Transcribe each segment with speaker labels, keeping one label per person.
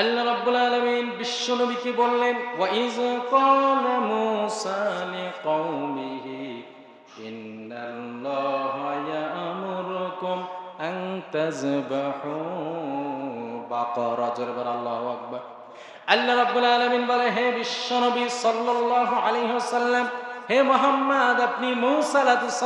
Speaker 1: আল্লাহ রাব্বুল আলামিন বিশ্ব নবীকে বললেন ওয়া ইজ ক্বালা মূসা লিকাওমিহি, ইন্নাল্লাহা ইয়া'মুরুকুম আন তাযবাহু বাকারা। জোরে বল আল্লাহু আকবার। আল্লাহ রাব্বুল আলামিন বলে, হে বিশ্ব নবী সাল্লাল্লাহু আলাইহি ওয়াসাল্লাম, হে মোহাম্মদ, আপনি মূসা আলাইহিস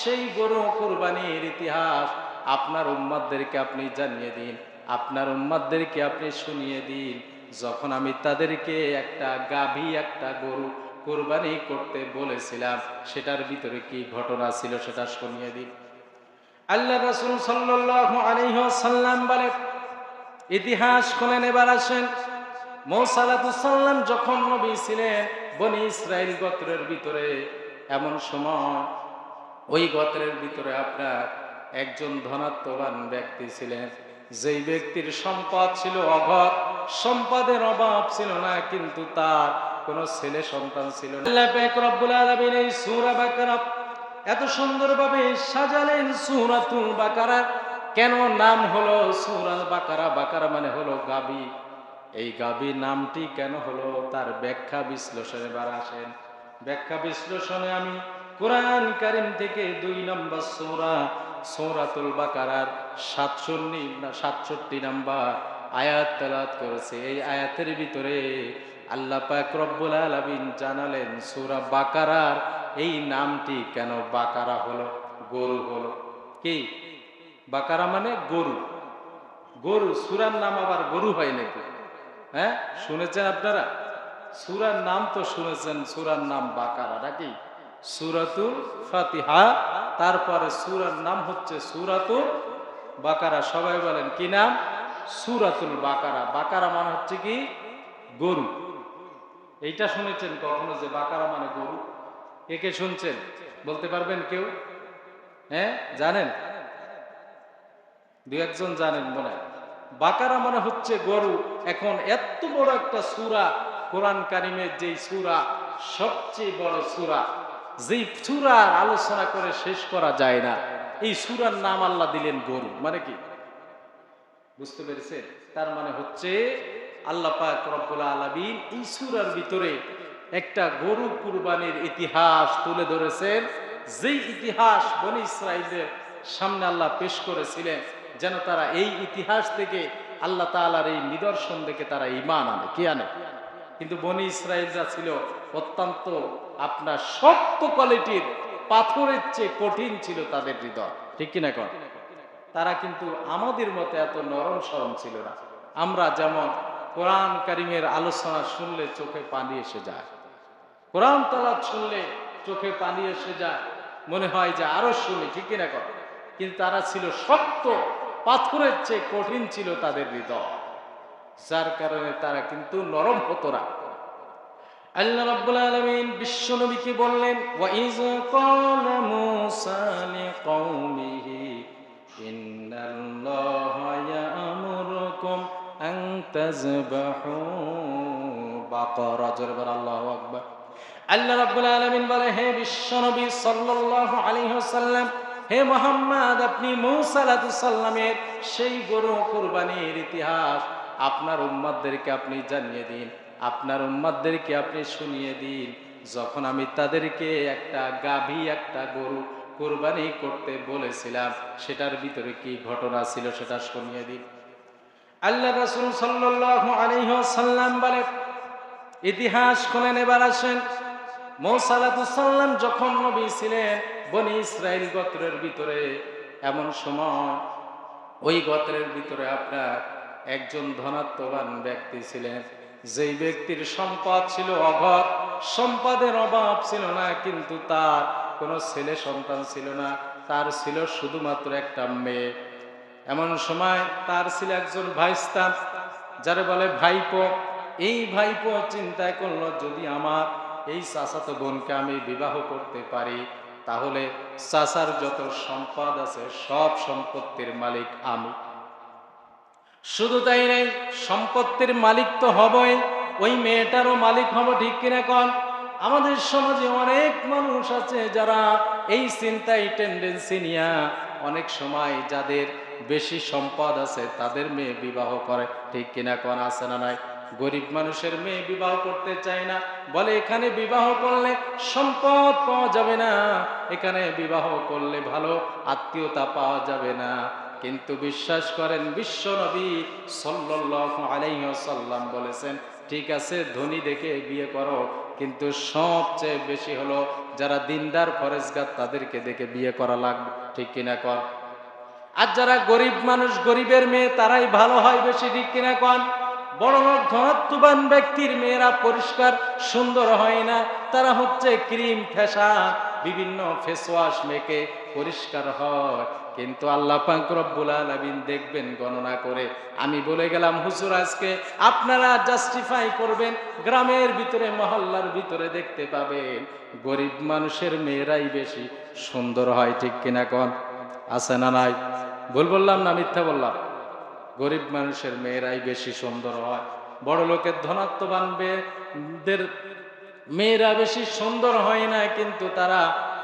Speaker 1: সেই গরু কুরবানির ইতিহাস আপনার উম্মতদেরকে আপনি জানিয়ে দিন। আপনার উম্মতদেরকে আপনি শুনিয়ে দিন। যখন আমি তাদেরকে একটা গাভী, একটা গরু কোরবানি করতে বলেছিলাম, সেটার ভিতরে কি ঘটনা ছিল সেটা শুনিয়ে দিন। আল্লাহ রাসূল ওয়াসাল্লাম বলে ইতিহাস খোলেন এবার আসেন। মৌসালাতুসাল্লাম যখন নবী ছিলেন, বনি ইসরায়েল গোত্রের ভিতরে, এমন সময় ওই গোত্রের ভিতরে আপনার একজন ধনাত্মবান ব্যক্তি ছিলেন। যেই ব্যক্তির সম্পদ ছিল অঘট সম্পদের অভাব ছিল না, কিন্তু তার কোনো ছেলে সন্তান ছিল না। এত সুন্দরভাবে সাজালেন সূরাতুল বাকারা। কেন? নাম হলো সূরা বাকারা। বাকারা মানে হলো গাবি। এই গাবি নামটি কেন হলো? তার ব্যাখ্যা বিশ্লেষণে বার আসেন। ব্যাখ্যা বিশ্লেষণে আমি কোরআন কারিম থেকে দুই নম্বর সূরা সূরাতুল বাকারার সাতষট্টি সাতষট্টি নাম্বার আয়াত তেলাত করেছে। এই আয়াতের ভিতরে আল্লাহ পাক রব্বুল আলামিন জানালেন, সূরা বাকারার এই নামটি কেন বাকারা হলো? গরু হলো। কি? বাকারা মানে গরু। গরু, সুরার নাম আবার গরু হয় নাকি? হ্যাঁ? শুনেছেন আপনারা? সুরার নাম তো শুনেছেন, সুরার নাম বাকারা, নাকি? সুরাতুল ফাতিহা। তারপরে সুরার নাম হচ্ছে সুরাতুল বাকারা। সবাই বলেন কি নাম? সুরাতুল বাকারা। বাকারা মানে হচ্ছে কি? গরু। এইটা শুনেছেন কখনো যে বাকারা মানে গরু? কে কে শুনছেন? বলতে পারবেন কেউ? হ্যাঁ জানেন? দু একজন জানেন মনে। বাকারা মানে হচ্ছে গরু। এখন এত বড় একটা সুরা কোরআন কারিমের যেই সুরা, সবচেয়ে বড় সুরা যেই সুরার আলোচনা করে শেষ করা যায় না, এই সুরার নাম আল্লাহ দিলেন গরু মানে কি? বুঝতে পেরেছেন? তার মানে হচ্ছে আল্লাহ পাক আলামিন এই সূরার ভিতরে একটা গরু কুরবানির ইতিহাস তুলে ধরেছেন। যেই ইতিহাস বনি ইসরাইলের সামনে আল্লাহ পেশ করেছিলেন, যেন তারা এই ইতিহাস থেকে আল্লাহ তাআলার এই নিদর্শন দেখে তারা ঈমান আনে। কি আনে? কিন্তু বনি ইসরায়েলরা ছিল অত্যন্ত আপনার শক্ত কোয়ালিটির পাথরের চেয়ে কঠিন ছিল তাদের হৃদয়। ঠিক কিনা কর তারা কিন্তু আমাদের মতো এত নরম সরম ছিল না। আমরা যেমন কোরআন কারিমের আলোচনা শুনলে চোখে পানি এসে যায়। কোরআন তালাত শুনলে চোখে পানি এসে যায়। মনে হয় যে আরও শুনি, ঠিক কিনা কর কিন্তু তারা ছিল শক্ত, পাথরের চেয়ে কঠিন ছিল তাদের হৃদয়। যার কারণে তারা কিন্তু নরম হতো না। আল্লাহ রাব্বুল আলামিন বিশ্ব নবীকে বললেন, ওয়া ইজ ক্বালা মূসা লিকাওমিহি, ইন্নাল্লাহা ইয়া'মুরুকুম আন তাযবাহু বাকারা। জোরে আল্লাহু আকবার। আল্লাহ রাব্বুল আলামিন বলে, হে বিশ্ব নবী সাল্লাল্লাহু আলাইহি ওয়াসাল্লাম, হে মোহাম্মদ, আপনি মূসা আলাইহিস সালামের সেই গরু কুরবানির ইতিহাস আপনার উম্মতদেরকে আপনি জানিয়ে দিন, আপনার উম্মতদেরকে আপনি শুনিয়ে দিন। যখন আমি তাদেরকে একটা গাভী, একটা গরু কোরবানি করতে বলেছিলাম, সেটার ভিতরে কি ঘটনা ছিল সেটা শুনিয়ে দিন। আল্লাহ রাসূল সাল্লাল্লাহু আলাইহি ওয়াসাল্লাম বলে, ইতিহাস খোলেন এবার আসেন। মৌসালাতুসাল্লাম যখন নবী ছিলেন, বনি ইসরায়েল গোত্রের ভিতরে, এমন সময় ওই গোত্রের ভিতরে আপনার একজন ধনাত্মবান ব্যক্তি ছিলেন। যেই ব্যক্তির সম্পদ ছিল অঘট সম্পদের অভাব ছিল না, কিন্তু তার কোনো ছেলে সন্তান ছিল না। তার ছিল শুধুমাত্র একটা মেয়ে। এমন সময় তার ছিল একজন ভাইস্তান যারে বলে ভাইপো। এই ভাইপো চিন্তা করল, যদি আমার এই চাচাতো বোনকে আমি বিবাহ করতে পারি, তাহলে চাচার যত সম্পদ আছে, সব সম্পত্তির মালিক আমি। শুধু তাই নেই, সম্পত্তির মালিক তো হবই, ওই মেয়েটারও মালিক হব, ঠিক কিনা কন? আমাদের সমাজে অনেক মানুষ আছে যারা এই চিন্তাই টেন্ডেন্সি নিয়ে অনেক সময় যাদের বেশি সম্পদ আছে তাদের মেয়ে বিবাহ করে, ঠিক কিনা কোন? আছে না নাই? গরিব মানুষের মেয়ে বিবাহ করতে চায় না, বলে এখানে বিবাহ করলে সম্পদ পাওয়া যাবে না, এখানে বিবাহ করলে ভালো, আত্মীয়তা পাওয়া যাবে না। কিন্তু বিশ্বাস করেন বিশ্ব নবী সাল্লাল্লাহু আলাইহি ওয়াসাল্লাম বলেছেন, ঠিক আছে, ধনী দেখে বিয়ে করো, কিন্তু সবচেয়ে বেশি হলো যারা দিনদার ফরেজগার তাদেরকে দেখে বিয়ে করা লাগবে। ঠিক কিনা কর আর যারা গরিব মানুষ, গরিবের মেয়ে, তারাই ভালো হয় বেশি, ঠিক কিনা কন? বড় লোক ধনত্ববান ব্যক্তির মেয়েরা পরিষ্কার, সুন্দর হয় না, তারা হচ্ছে ক্রিম ফেসা বিভিন্ন ফেসওয়াশ মেখে পরিষ্কার হয়। কিন্তু আল্লাহ পাক রব্বুল আলামিন দেখবেন, গণনা করে। আমি বলে গেলাম, হুজুর, আজকে আপনারা জাস্টিফাই করবেন, গ্রামের ভিতরে, মহল্লার ভিতরে দেখতে পাবেন। গরিব মানুষের মেয়েরাই বেশি সুন্দর হয়, ঠিক কিনা কন? আছে না নাই? ভুল বললাম না, মিথ্যা বললাম? গরিব মানুষের মেয়েরাই বেশি সুন্দর হয়। বড় লোকের ধনাত্মবান মেয়েরা বেশি সুন্দর হয় না, কিন্তু তারা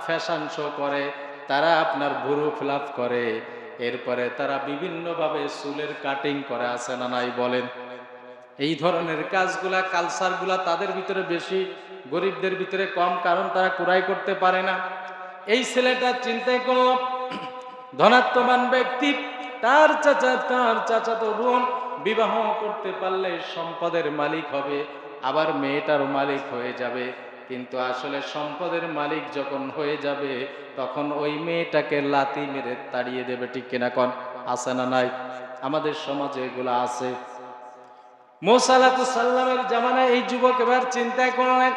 Speaker 1: ফ্যাশন শো করে, তারা আপনার ভুরু ফিলাপ করে। এরপরে তারা বিভিন্নভাবে চুলের কাটিং করে, আছে না নাই বলেন? এই ধরনের কাজগুলা কালচারগুলা তাদের ভিতরে বেশি, গরিবদের ভিতরে কম, কারণ তারা কুড়াই করতে পারে না। এই ছেলেটা চিন্তাই করল ধনাত্মবান ব্যক্তি, তার চাচা, তার চাচাতো বোন বিবাহ করতে পারলে সম্পদের মালিক হবে। আবার মেয়েটার মালিক হয়ে যাবে। কিন্তু আসলে সম্পদের মালিক যখন হয়ে যাবে, তখন ওই মেয়েটাকে লাতি মেরে তাড়িয়ে দেবে, ঠিক কিনা কন? আছে না নাই? আমাদের সমাজে এগুলো আছে। মোসালাতুসাল্লামের জামানায় এই যুবক এবার চিন্তা করলেন,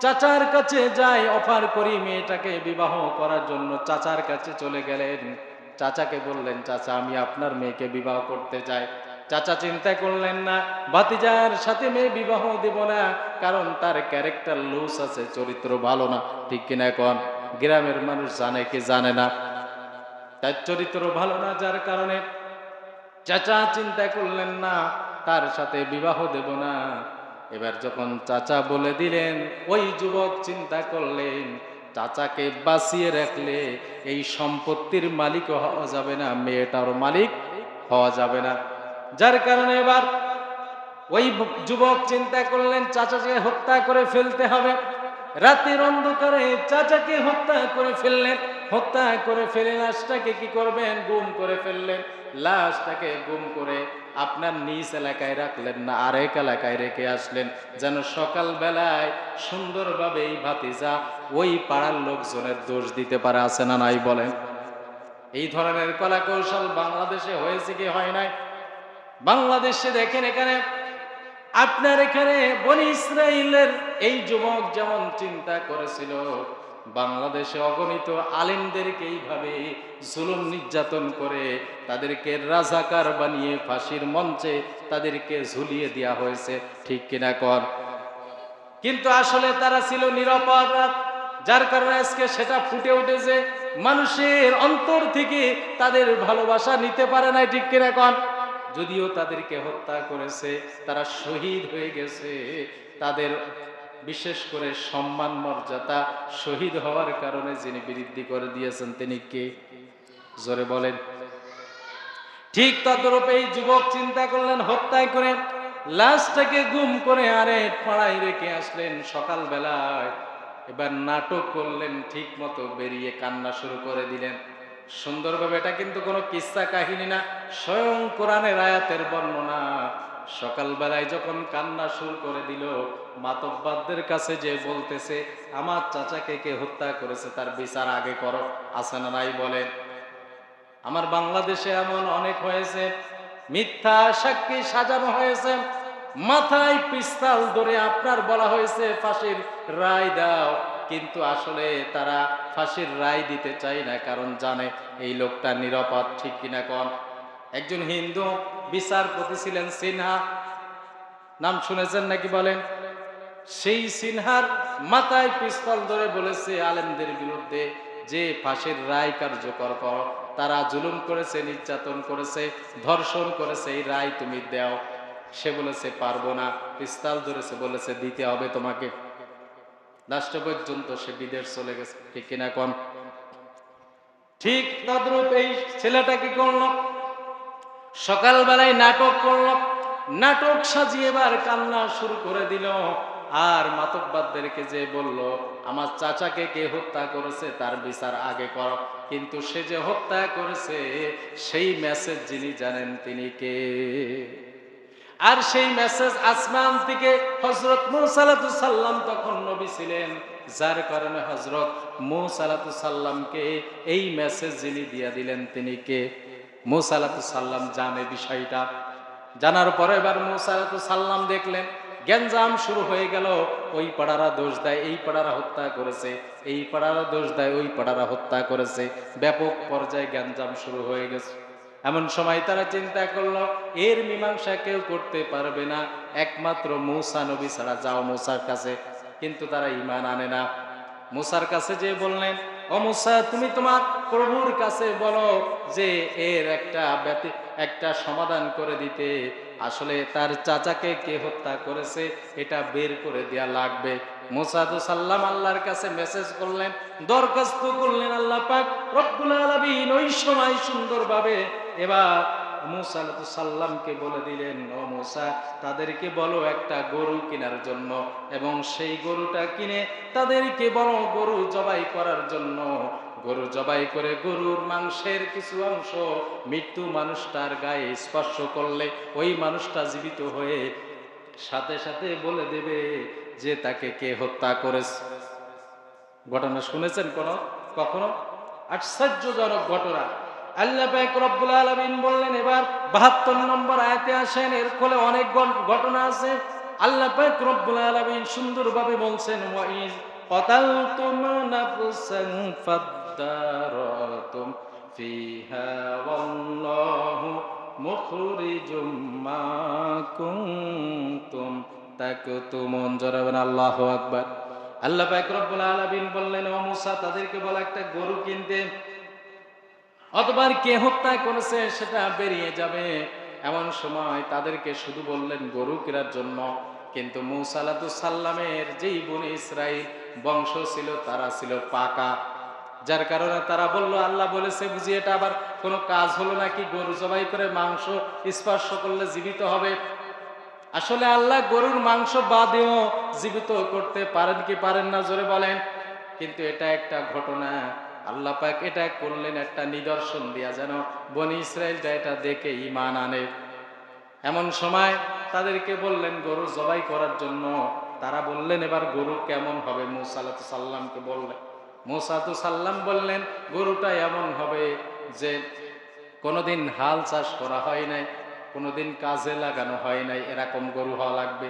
Speaker 1: চাচার কাছে যাই, অফার করি মেয়েটাকে বিবাহ করার জন্য। চাচার কাছে চলে গেলেন। চাচাকে বললেন, চাচা, আমি আপনার মেয়েকে বিবাহ করতে চাই। চাচা চিন্তা করলেন না, ভাতিজার সাথে মেয়ে বিবাহ দেব না, কারণ তার ক্যারেক্টার লুজ আছে, চরিত্র ভালো না, ঠিক কিনা এখন গ্রামের মানুষ জানে কি জানে না। তার চরিত্র ভালো না, যার কারণে চাচা চিন্তা করলেন না, তার সাথে বিবাহ দেব না। এবার যখন চাচা বলে দিলেন, ওই যুবক চিন্তা করলেন, চাচাকে বাঁচিয়ে রাখলে এই সম্পত্তির মালিক হওয়া যাবে না, মেয়েটার মালিক হওয়া যাবে না। যার কারণে এবার ওই যুবক চিন্তা করলেন, চাচাকে হত্যা করে ফেলতে হবে। রাতের অন্ধকারে চাচাকে হত্যা করে ফেললেন। হত্যা করে ফেলে লাশটাকে কি করবেন? গুম করে ফেললেন। লাশটাকে গুম করে আপনার নিজ এলাকায় রাখলেন না, আরেক এলাকায় রেখে আসলেন। যেন সকাল বেলায় সুন্দরভাবে এই ভাতিজা ওই পাড়ার লোকজনের দোষ দিতে পারে, আছে না নাই বলেন? এই ধরনের কলা কৌশল বাংলাদেশে হয়েছে কি হয় নাই? বাংলাদেশে দেখেন এখানে, আপনার এখানে বনি ইসরায়েলের এই যুবক যেমন চিন্তা করেছিল, বাংলাদেশে অগণিত আলেমদেরকে এইভাবে জুলুম নির্যাতন করে তাদেরকে রাজাকার বানিয়ে ফাঁসির মঞ্চে তাদেরকে ঝুলিয়ে দেওয়া হয়েছে, ঠিক কিনা কর? কিন্তু আসলে তারা ছিল নিরাপরাধ যার কারণে আজকে সেটা ফুটে উঠেছে, মানুষের অন্তর থেকে তাদের ভালোবাসা নিতে পারে না ঠিক কিনা কন যদিও তাদেরকে হত্যা করেছে, তারা শহীদ হয়ে গেছে। তাদের বিশেষ করে সম্মান, মর্যাদা শহীদ হওয়ার কারণে যিনি বৃদ্ধি করে দিয়েছেন, তিনি কে? জোরে বলেন। ঠিক তদরূপ এই যুবক চিন্তা করলেন, হত্যায় করে লাশটাকে গুম করে আরে পাড়ায় রেখে আসলেন সকালবেলায়। এবার নাটক করলেন ঠিক মতো বেরিয়ে কান্না শুরু করে দিলেন। সুন্দরভাবে, এটা কিন্তু কোনো কিস্সা কাহিনী না, স্বয়ং কোরআনের আয়াতের বর্ণনা। সকালবেলায় যখন কান্না শুরু করে দিল মাতব্বাদদের কাছে যে বলতেছে, আমার চাচাকে কে হত্যা করেছে, তার বিচার আগে করো। না নাই বলেন? আমার বাংলাদেশে এমন অনেক হয়েছে, মিথ্যা সাক্ষী সাজানো হয়েছে, মাথায় পিস্তাল ধরে আপনার বলা হয়েছে, ফাঁসির রায় দাও। কিন্তু আসলে তারা ফাঁসির রায় দিতে চায় না, কারণ জানে এই লোকটা নিরাপদ, ঠিক কিনা কন? একজন হিন্দু, বিচারপতি ছিলেন সিনহা। নাম শুনেছেন নাকি বলেন? সেই সিনহার মাথায় পিস্তল ধরে বলেছে আলেমদের বিরুদ্ধে যে ফাঁসির রায় কার্যকর কর। তারা জুলুম করেছে, নির্যাতন করেছে, ধর্ষণ করেছে, এই রায় তুমি দাও। সে বলেছে, পারব না। পিস্তাল ধরেছে, বলেছে, দিতে হবে তোমাকে। লাস্ট পর্যন্ত সে বিদেশ চলে গেছে। ঠিক কিনা কন? ঠিক তদ্রূপ এই ছেলেটা কি করল? সকালবেলায় নাটক করল। নাটক সাজিয়ে এবার কান্না শুরু করে দিল। আর মাতব্বাদদেরকে যে বলল, আমার চাচাকে কে হত্যা করেছে তার বিচার আগে কর। কিন্তু সে যে হত্যা করেছে, সেই মেসেজ যিনি জানেন তিনি কে? আর সেই মেসেজ আসমান থেকে হজরত মুসালাতু সাল্লাম তখন নবী ছিলেন। যার কারণে হজরত মুসালাতু সাল্লামকে এই মেসেজ যিনি দিয়া দিলেন, তিনি কে? মুসালাতু সাল্লাম জানে বিষয়টা। জানার পরে এবার মুসালাতু সাল্লাম দেখলেন, গ্যাঞ্জাম শুরু হয়ে গেল। ওই পাড়ারা দোষ দেয়, এই পাড়ারা হত্যা করেছে, এই পাড়ারা দোষ দেয়, ওই পাড়ারা হত্যা করেছে। ব্যাপক পর্যায়ে গ্যাঞ্জাম শুরু হয়ে গেছে। এমন সময় তারা চিন্তা করল, এর মীমাংসা কেউ করতে পারবে না। একমাত্র মৌসা নবী ছাড়া যাও মৌসার কাছে। কিন্তু তারা ইমান আনে না। মুসার কাছে যে বললেন, ও মুসা, তুমি তোমার প্রভুর কাছে বলো যে এর একটা ব্যতি, একটা সমাধান করে দিতে। আসলে তার চাচাকে কে হত্যা করেছে, এটা বের করে দেয়া লাগবে। মুসাদু সাল্লাম আল্লাহর কাছে মেসেজ করলেন, দরখাস্ত করলেন আল্লাহ পাক, রব্বুল ওই সময় সুন্দরভাবে এবার মুসা সাল্লামকে বলে দিলেন, ও মুসা, তাদেরকে বলো একটা গরু কেনার জন্য এবং সেই গরুটা কিনে তাদেরকে বলো গরু জবাই করার জন্য। গরু জবাই করে গরুর মাংসের কিছু অংশ মৃত্যু মানুষটার গায়ে স্পর্শ করলে ওই মানুষটা জীবিত হয়ে সাথে সাথে বলে দেবে যে তাকে কে হত্যা করেছে। ঘটনা শুনেছেন কোন? কখনো? আশ্চর্যজনক ঘটনা। আল্লাহ পাক রব্বুল আলামিন বললেন এবার 72 নম্বর আয়াতে আসেন এর ফলে অনেক গন- ঘটনা আছে আল্লাহ পাক রব্বুল আলামিন সুন্দরভাবে বলছেন ওয়াইজ قتلتم نفسا فادارأتم فيها والله مخرج ما كنتم تكتمون জরাবেন আল্লাহু আকবার আল্লাহ পাক রব্বুল আলামিন বললেন ও মুসা তাদেরকে বলা একটা গরু কিনতে অতবার কে হত্যা করেছে সেটা বেরিয়ে যাবে। এমন সময় তাদেরকে শুধু বললেন, গরু কেনার জন্য। কিন্তু মুসালাতু সাল্লামের যেই বনে ইসরাইল বংশ ছিল, তারা ছিল পাকা। যার কারণে তারা বলল, আল্লাহ বলেছে বুঝি, এটা আবার কোনো কাজ হলো নাকি? গরু জবাই করে মাংস স্পর্শ করলে জীবিত হবে। আসলে আল্লাহ গরুর মাংস বাদেও জীবিত করতে পারেন কি পারেন না, জোরে বলেন। কিন্তু এটা একটা ঘটনা। আল্লাহ পাক এটা করলেন একটা নিদর্শন দিয়া যেন বনি ইসরায়েলটা এটা দেখে ইমান আনে। এমন সময় তাদেরকে বললেন, গরু জবাই করার জন্য। তারা বললেন, এবার গরু কেমন হবে? মুসালাত সাল্লামকে বললেন। মুসাতু সাল্লাম বললেন, গরুটা এমন হবে যে কোনোদিন হাল চাষ করা হয় নাই, কোনোদিন কাজে লাগানো হয় নাই, এরকম গরু হওয়া লাগবে।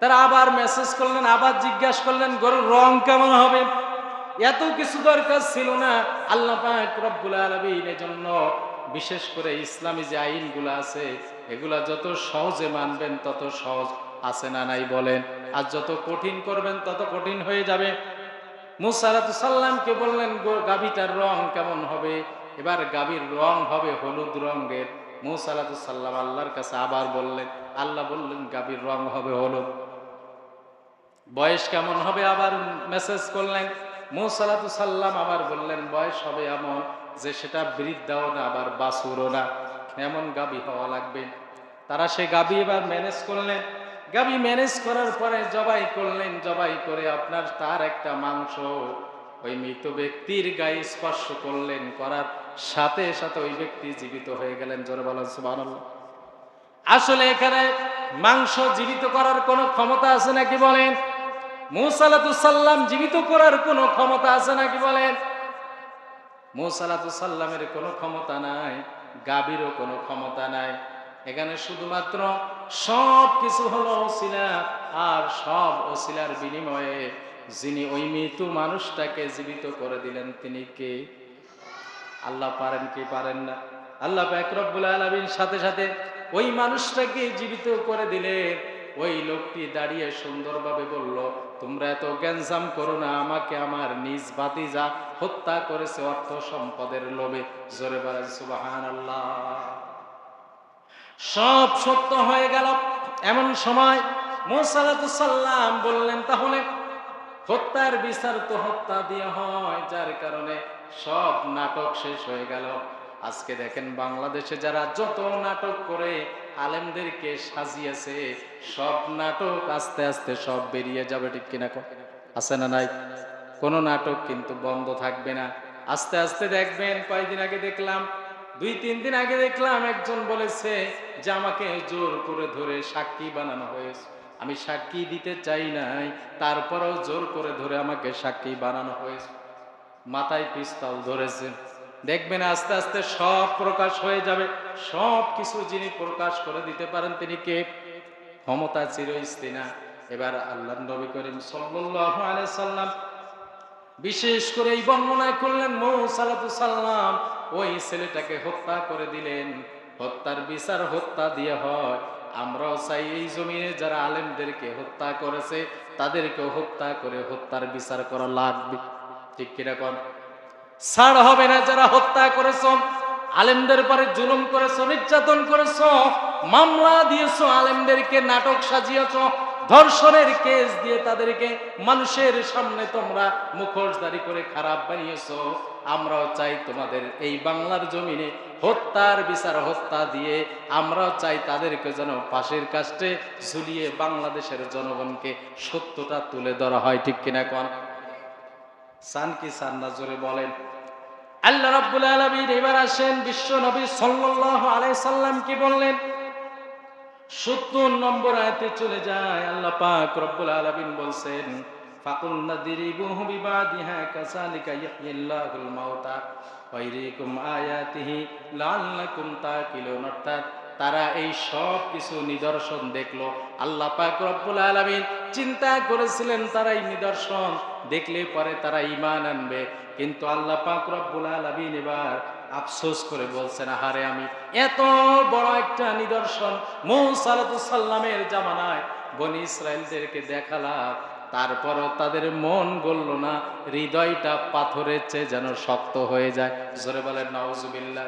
Speaker 1: তারা আবার মেসেজ করলেন, আবার জিজ্ঞাসা করলেন, গরুর রং কেমন হবে? এত কিছু দরকার ছিল না। আল্লাহ রব্বুল আলামিন এজন্য বিশেষ করে ইসলামী যে আইনগুলো আছে, এগুলা যত সহজে মানবেন তত সহজ আছে না নাই বলেন। আর যত কঠিন করবেন তত কঠিন হয়ে যাবে। মুসারাতু সাল্লামকে বললেন গাভীটার রং কেমন হবে? এবার গাভীর রং হবে হলুদ রঙের। মুসালাতু সাল্লাম আল্লাহর কাছে আবার বললেন, আল্লাহ বললেন, গাভীর রং হবে হলুদ। বয়স কেমন হবে আবার মেসেজ করলেন। মুসালাতু সাল্লাম আবার বললেন, বয়স হবে এমন যে সেটা বৃদ্ধাও না, আবার বাসুরও না। এমন গাবি হওয়া লাগবে। তারা সে গাবি এবার ম্যানেজ করলেন। গাবি ম্যানেজ করার পরে জবাই করলেন, জবাই করে আপনার তার একটা মাংস। ওই মৃত ব্যক্তির গায়ে স্পর্শ করলেন, করার সাথে সাথে ওই ব্যক্তি জীবিত হয়ে গেলেন। জোরে বলেন আসলে এখানে মাংস জীবিত করার কোনো ক্ষমতা আছে নাকি বলেন? মুসালাতুসাল্লাম জীবিত করার কোনো ক্ষমতা আছে নাকি বলেন? মুসালাতুসাল্লামের কোনো ক্ষমতা নাই গাবিরও কোনো ক্ষমতা নাই। এখানে শুধুমাত্র সব কিছু হলো ওসিলা, আর সব ওসিলার বিনিময়ে যিনি ওই মৃত্যু মানুষটাকে জীবিত করে দিলেন, তিনি কে? আল্লাহ পারেন কি পারেন না? আল্লাহ রব্বুল আলমিন সাথে সাথে ওই মানুষটাকে জীবিত করে দিলেন। ওই লোকটি দাঁড়িয়ে সুন্দরভাবে বলল, তোমরা এত জ্ঞানজাম করো না, আমাকে আমার নিজ বাতিজা হত্যা করেছে অর্থ সম্পদের লোভে। জোরে বলেন সুবাহান আল্লাহ সব সত্য হয়ে গেল। এমন সময় মোসালাম বললেন, তাহলে হত্যার বিচার তো হত্যা দিয়ে হয়, যার কারণে সব নাটক শেষ হয়ে গেল। আজকে দেখেন বাংলাদেশে যারা যত নাটক করে আলেমদেরকে সাজিয়েছে। সব নাটক আস্তে আস্তে সব বেরিয়ে যাবে, ঠিক কিনা? আছে না নাই? কোনো নাটক কিন্তু বন্ধ থাকবে না। আস্তে আস্তে দেখবেন, কয়েকদিন আগে দেখলাম, দুই, তিন দিন আগে দেখলাম একজন বলেছে যে আমাকে জোর করে ধরে সাক্ষী বানানো হয়েছে। আমি সাক্ষী দিতে চাই নাই, তারপরেও জোর করে ধরে আমাকে সাক্ষী বানানো হয়েছে। মাথায় পিস্তল ধরেছে দেখবেন আস্তে আস্তে সব প্রকাশ হয়ে যাবে। সব কিছু যিনি প্রকাশ করে দিতে পারেন তিনি কে? ক্ষমতা চিরস্তিনা এবার আল্লাহ নবী করিম সাল্লাম বিশেষ করে এই বর্ণনা করলেন সাল্লাম ওই ছেলেটাকে হত্যা করে দিলেন। হত্যার বিচার হত্যা দিয়ে হয়। আমরাও চাই এই জমিনে যারা আলেমদেরকে হত্যা করেছে তাদেরকে হত্যা করে হত্যার বিচার করা লাগবে। ঠিক কীরকম ছাড় হবে না, যারা হত্যা করেছ, আলেমদের পরে জুলুম করেছ, নির্যাতন করেছ, মামলা দিয়েছ, আলেমদেরকে নাটক সাজিয়েছ, ধর্ষণের কেস দিয়ে তাদেরকে মানুষের সামনে তোমরা মুখোশধারী করে খারাপ বানিয়েছো। আমরাও চাই তোমাদের এই বাংলার জমিনে হত্যার বিচার, হত্যা দিয়ে আমরাও চাই তাদেরকে যেন পাশের কাস্টে ঝুলিয়ে বাংলাদেশের জনগণকে সত্যটা তুলে ধরা হয়, ঠিক কিনা কন? সান কি সান না, জোরে বলেন। আল্লাহ রাব্বুল আলামিন এবার আসেন, বিশ্ব নবী সাল্লাল্লাহু আলাইহি সাল্লাম কি বললেন? 70 নম্বর আয়াতে চলে যায়, আল্লাহ পাক রব্বুল আলামিন বলছেন, ফাকুল নাদিরিবুহু বিবাদিহা কাসালিকা ইয়াহইয়াল্লাহুল মাউতা ওয়াইরিকুম আয়াতিহি লাআল্লাকুম তাকিলুন। অর্থাৎ তারা এই সব কিছু নিদর্শন দেখল। আল্লাহ পাক রব্বুল আলামিন চিন্তা করেছিলেন তারা এই নিদর্শন দেখলে পরে তারা ঈমান আনবে। কিন্তু আল্লাহ পাক রব্বুল আলামিন এবার আফসোস করে বলছেন, আহারে আমি এত বড় একটা নিদর্শন মৌসা সাল্লামের জামানায় বনি ইসরায়েলদেরকে দেখালাম। তারপরও তাদের মন গলল না, হৃদয়টা পাথরের চেয়ে যেন শক্ত হয়ে যায়। জোরে বলেন নওজুবিল্লাহ